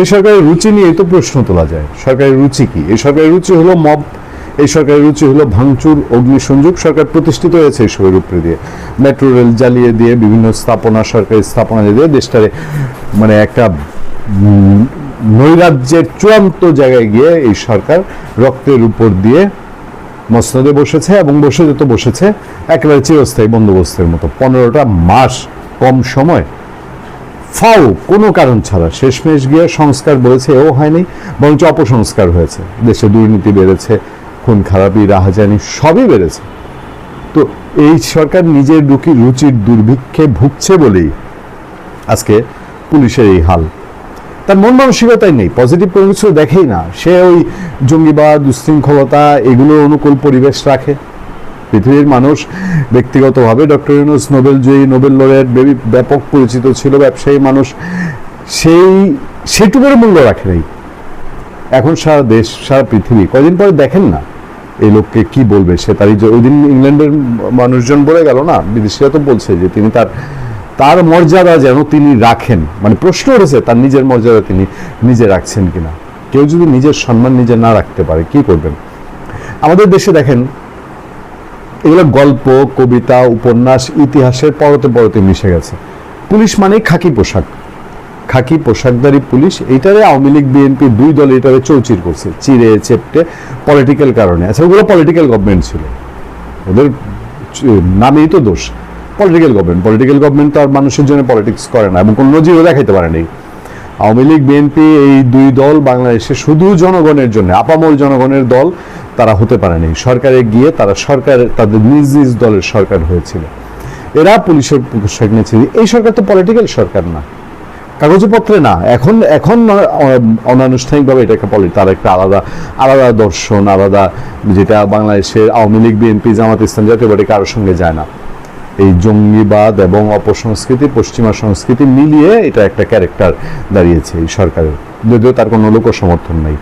এই সরকারের রুচি নিয়ে তো প্রশ্ন তোলা যায়। সরকারের রুচি কি? এই সরকারের রুচি হলো মব, এই সরকারের রুচি হলো ভাঙচুর, অগ্নিসংযোগ সরকার প্রতিষ্ঠিত হয়েছে এই এসবের উপরে দিয়ে। মেট্রো রেল জ্বালিয়ে দিয়ে বিভিন্ন স্থাপনা, সরকারি স্থাপনা দিয়ে দেশটারে মানে একটা নৈরাজ্যের চূড়ান্ত জায়গায় গিয়ে এই সরকার রক্তের উপর দিয়ে মসনদে বসেছে এবং বসে যেত বসেছে, একেবারে চিরস্থায়ী বন্দোবস্তের মতো। পনেরোটা মাস কম সময় ফাও কোনো কারণ ছাড়া। শেষমেশ গিয়ে সংস্কার বলেছে এও হয়নি, বরঞ্চ অপসংস্কার হয়েছে। দেশে দুর্নীতি বেড়েছে, খুন খারাপি, রাহাজানি সবই বেড়েছে। তো এই সরকার নিজের রুকি রুচির দুর্ভিক্ষে ভুগছে বলেই আজকে পুলিশের এই হাল। তার মন মানসিকতাই নেই, পজিটিভ কোনো কিছু দেখেই না। সে ওই জঙ্গিবাদ, উশৃঙ্খলতা, এগুলোর অনুকূল পরিবেশ রাখে। পৃথিবীর মানুষ ব্যক্তিগতভাবে ডক্টর ইউনুস নোবেল জয়ী, নোবেল লরেট ব্যাপক পরিচিত ছিল, ব্যবসায়ী মানুষ। সেই, সেটুকুর মূল্য রাখে নাই। এখন সারা দেশ, সারা পৃথিবী, কয়দিন পরে দেখেন না এই লোককে কি বলবে সে? তারই যে- ওই দিন ইংল্যান্ডের মানুষজন বলে গেল না, বিদেশিরা তো বলছে যে তিনি তার তার মর্যাদা যেন তিনি রাখেন। মানে প্রশ্ন উঠেছে, তার নিজের মর্যাদা তিনি নিজে রাখছেন কিনা? কেউ যদি নিজের সম্মান নিজে না রাখতে পারে, কি করবেন? আমাদের দেশে দেখেন এগুলো গল্প, কবিতা, উপন্যাস, ইতিহাসের পরতে পরতে মিশে গেছে। পুলিশ মানেই খাকি পোশাক। খাকি পোশাকধারী পুলিশ, এইটারে আওয়ামী লীগ, বিএনপি দুই দল এটারে চৌচির করছে, চিরে, চেপটে পলিটিক্যাল কারণে। আচ্ছা ওগুলো পলিটিক্যাল গভর্নমেন্ট ছিল। ওদের নামেই তো দোষ। পলিটিক্যাল গভর্নমেন্ট পলিটিক্যাল গভর্নমেন্ট তো আর মানুষের জন্য পলিটিক্স করে না, এবং কোনো নজিরও দেখাইতে পারে পারেনি আওয়ামী লীগ, বিএনপি এই দুই দল বাংলাদেশে শুধু জনগণের জন্য, আপামর জনগণের দল তারা হতে পারেনি। সরকারে গিয়ে তারা সরকার, তাদের নিজ নিজ দলের সরকার হয়েছিল। এরা পুলিশের পোশাক নিয়েছে এই সরকার তো পলিটিক্যাল সরকার না। কাগজপত্রে না। এখন এখন অনানুষ্ঠানিকভাবে এটাকে পলি তার একটা আলাদা আলাদা দর্শন, আলাদা যেটা বাংলাদেশের আওয়ামী লীগ বিএনপি জামাত ইসলাম জাতীয় পার্টি কারোর সঙ্গে যায় না। এই জঙ্গিবাদ এবং অপসংস্কৃতি, পশ্চিমা সংস্কৃতি মিলিয়ে এটা একটা ক্যারেক্টার দাঁড়িয়েছে এই সরকারের। যদিও তার কোনো লোক সমর্থন নেই।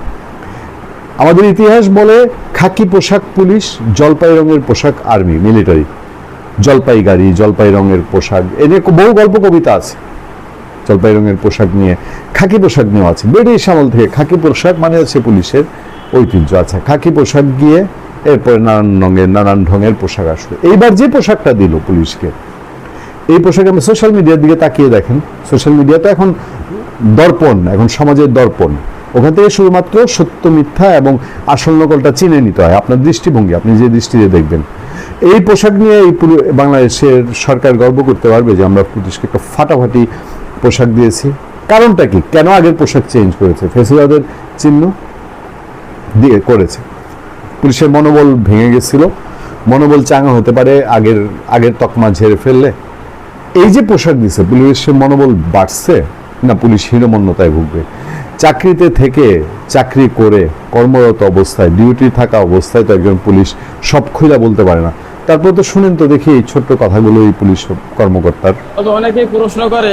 আমাদের ইতিহাস বলে খাকি পোশাক পুলিশ, জলপাই রঙের পোশাক আর্মি মিলিটারি জলপাই গাড়ি, জলপাই রঙের পোশাক, এ নিয়ে বহু গল্প কবিতা আছে। জলপাই রঙের পোশাক নিয়ে খাকি পোশাক নিয়েও আছে। ব্রিটিশ আমল থেকে খাকি পোশাক মানে হচ্ছে পুলিশের ঐতিহ্য। আছে খাকি পোশাক গিয়ে এরপরে নানান রঙের, নানান ঢঙের পোশাক আসলো। এইবার যে পোশাকটা দিল পুলিশকে, এই পোশাকে আমি সোশ্যাল মিডিয়ার দিকে তাকিয়ে দেখেন। সোশ্যাল মিডিয়া তো এখন দর্পণ, এখন সমাজের দর্পণ। ওখান থেকে শুধুমাত্র সত্য, মিথ্যা এবং আসল নকলটা চিনে নিতে হয়। আপনার দৃষ্টিভঙ্গি, আপনি যে দৃষ্টিতে দেখবেন। এই পোশাক নিয়ে এই পুরো বাংলাদেশের সরকার গর্ব করতে পারবে যে আমরা পুলিশকে একটা ফাটাফাটি পোশাক দিয়েছি। কারণটা কি? কেন আগের পোশাক চেঞ্জ করেছে? ফেসিবাদের চিহ্ন দিয়ে করেছে। পুলিশের মনোবল ভেঙে গেছিল। মনোবল চাঙা হতে পারে আগের আগের তকমা ঝেড়ে ফেললে। এই যে পোশাক দিছে পুলিশের মনোবল বাড়ছে। না পুলিশ হীনমন্যতায় ভুগবে। চাকরিতে থেকে চাকরি করে কর্মরত অবস্থায় ডিউটি থাকা অবস্থায় তো একজন পুলিশ সব খুঁজা বলতে পারে না। তারপর তো শুনেন তো দেখি এই ছোট্ট কথাগুলো এই পুলিশ কর্মকর্তার। তবে অনেকেই প্রশ্ন করে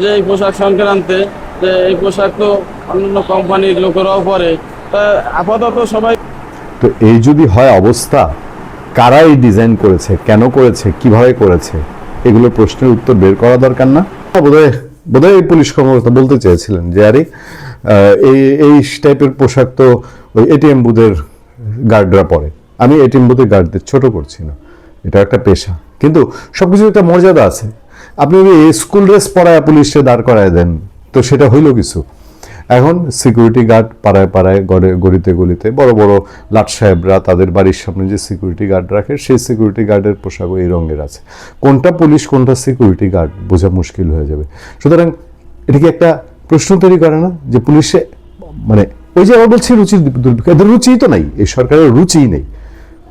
যে এই পোশাক সংক্রান্তে যে এই পোশাক তো অন্যান্য কোম্পানির লোকেরাও পরে। তা আপাতত সবাই তো এই যদি হয় অবস্থা কারা এই ডিজাইন করেছে কেন করেছে কীভাবে করেছে এগুলো প্রশ্নের উত্তর বের করা দরকার না? বোধহয় বোধহয় এই পুলিশ কর্মকর্তা বলতে চেয়েছিলেন যে, আরে এই এই টাইপের পোশাক তো ওই এটিএম বুথের গার্ডরা পরে। আমি এটিএম বুথের গার্ডদের ছোট করছি না। এটা একটা পেশা। কিন্তু সব সবকিছু একটা মর্যাদা আছে। আপনি যদি স্কুল ড্রেস পরায় পুলিশে দাঁড় করায় দেন, তো সেটা হইল কিছু? এখন সিকিউরিটি গার্ড পাড়ায় পাড়ায় গড়ে, গলিতে গলিতে বড় বড় লাট সাহেবরা তাদের বাড়ির সামনে যে সিকিউরিটি গার্ড রাখে, সেই সিকিউরিটি গার্ডের পোশাকও এই রঙের আছে। কোনটা পুলিশ কোনটা সিকিউরিটি গার্ড বোঝা মুশকিল হয়ে যাবে। সুতরাং এটা কি একটা প্রশ্ন তৈরি করে না? যে পুলিশে মানে ওই যে আবার বলছি রুচির দুর্ভিক্ষ, এদের রুচিই তো নাই, এই সরকারের রুচিই নেই।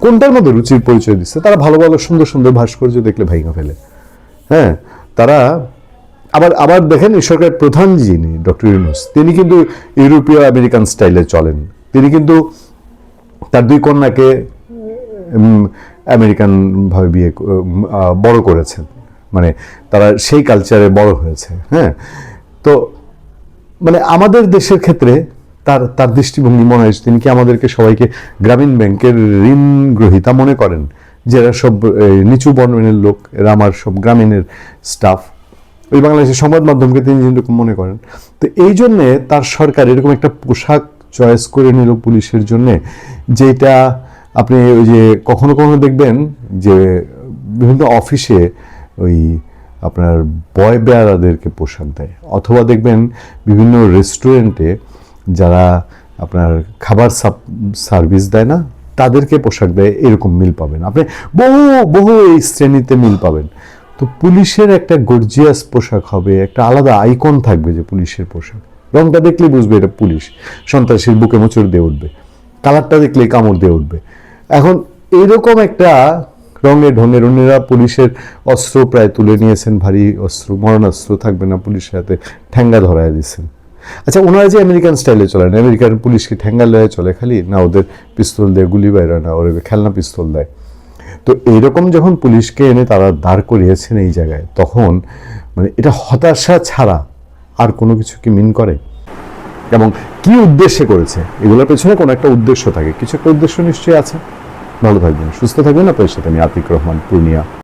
কোনটার মধ্যে রুচির পরিচয় দিচ্ছে? তারা ভালো ভালো, সুন্দর সুন্দর ভাস্কর্য দেখলে ভাইঙা ফেলে। হ্যাঁ তারা আবার আবার দেখেন এই সরকারের প্রধান যিনি, ডক্টর ইউনুস, তিনি কিন্তু ইউরোপীয় আমেরিকান স্টাইলে চলেন। তিনি কিন্তু তার দুই কন্যাকে আমেরিকান ভাবে বিয়ে বড় করেছেন। মানে তারা সেই কালচারে বড় হয়েছে হ্যাঁ? তো মানে আমাদের দেশের ক্ষেত্রে তার তার দৃষ্টিভঙ্গি মনে হয় তিনি কি আমাদেরকে সবাইকে গ্রামীণ ব্যাংকের ঋণ গ্রহীতা মনে করেন? যে এরা সব নিচু বর্ণের লোক, এরা আমার সব গ্রামীণের স্টাফ। ওই বাংলাদেশের সংবাদ মাধ্যমকে তিনি যেরকম মনে করেন। তো এই জন্যে তার সরকার এরকম একটা পোশাক চয়েস করে নিল পুলিশের জন্যে যেটা আপনি ওই যে কখনো কখনো দেখবেন যে বিভিন্ন অফিসে ওই আপনার বয় বেয়ারাদেরকে পোশাক দেয়। অথবা দেখবেন বিভিন্ন রেস্টুরেন্টে যারা আপনার খাবার সার্ভিস দেয় না, তাদেরকে পোশাক দেয়, এরকম মিল পাবেন। আপনি বহু বহু এই শ্রেণীতে মিল পাবেন। তো পুলিশের একটা গর্জিয়াস পোশাক হবে, একটা আলাদা আইকন থাকবে যে পুলিশের পোশাক। রংটা দেখলে বুঝবে এটা পুলিশ। সন্ত্রাসীর বুকে মোচড় দিয়ে উঠবে। কালারটা দেখলে কামড় দিয়ে উঠবে। এখন এরকম একটা রঙে ঢঙের অন্যরা পুলিশের অস্ত্র প্রায় তুলে নিয়েছেন, ভারী অস্ত্র, মরণাস্ত্র থাকবে না পুলিশের হাতে, ঠ্যাঙ্গা ধরায় দিচ্ছেন আচ্ছা ওনারা যে আমেরিকান স্টাইলে চলেন, আমেরিকান পুলিশকে ঠ্যাঙ্গা চলে খালি? না, ওদের পিস্তল দিয়ে গুলি বাইরে না, ওর খেলনা পিস্তল দেয়। তো এইরকম যখন পুলিশকে এনে তারা দাঁড় করিয়েছেন এই জায়গায়, তখন মানে এটা হতাশা ছাড়া আর কোনো কিছু কি মিন করে? এবং কি উদ্দেশ্যে করেছে? এগুলোর পেছনে কোনো একটা উদ্দেশ্য থাকে। কিছু একটা উদ্দেশ্য নিশ্চয়ই আছে। ভালো থাকবেন, সুস্থ থাকবেন। আপনার সাথে আমি আতিক রহমান, পূর্ণিয়া।